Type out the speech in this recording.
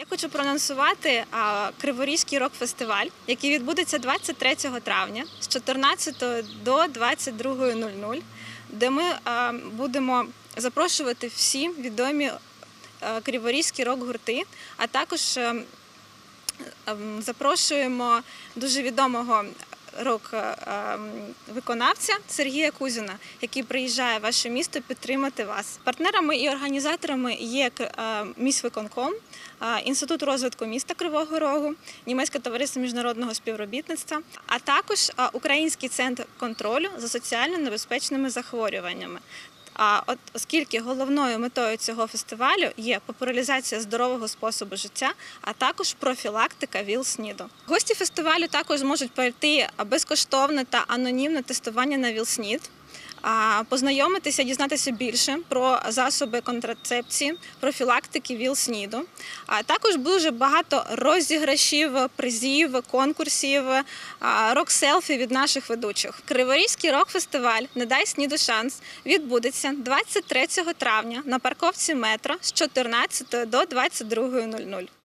Я хочу проанонсувати Криворізький рок-фестиваль, який відбудеться 23 травня з 14 до 22.00, де ми будемо запрошувати всі відомі криворізькі рок-гурти, а також е, ем, запрошуємо дуже відомого рок-виконавця Сергія Кузіна, який приїжджає в ваше місто підтримати вас. Партнерами і організаторами є е, міськвиконком, е, Інститут розвитку міста Кривого Рогу, Німецьке товариство міжнародного співробітництва, а також е, Український центр контролю за соціально небезпечними захворюваннями. А от оскільки головною метою цього фестивалю є популяризація здорового способу життя, а також профілактика ВІЛ-СНІДу. Гості фестивалю також зможуть пройти безкоштовне та анонімне тестування на ВІЛ-СНІД, познайомитися, дізнатися більше про засоби контрацепції, профілактики ВІЛ-СНІДу. А також дуже багато розіграшів, призів, конкурсів, рок-селфі від наших ведучих. Криворізький рок-фестиваль «Не дай СНІДу шанс» відбудеться 23 травня на парковці метро з 14 до 22.00.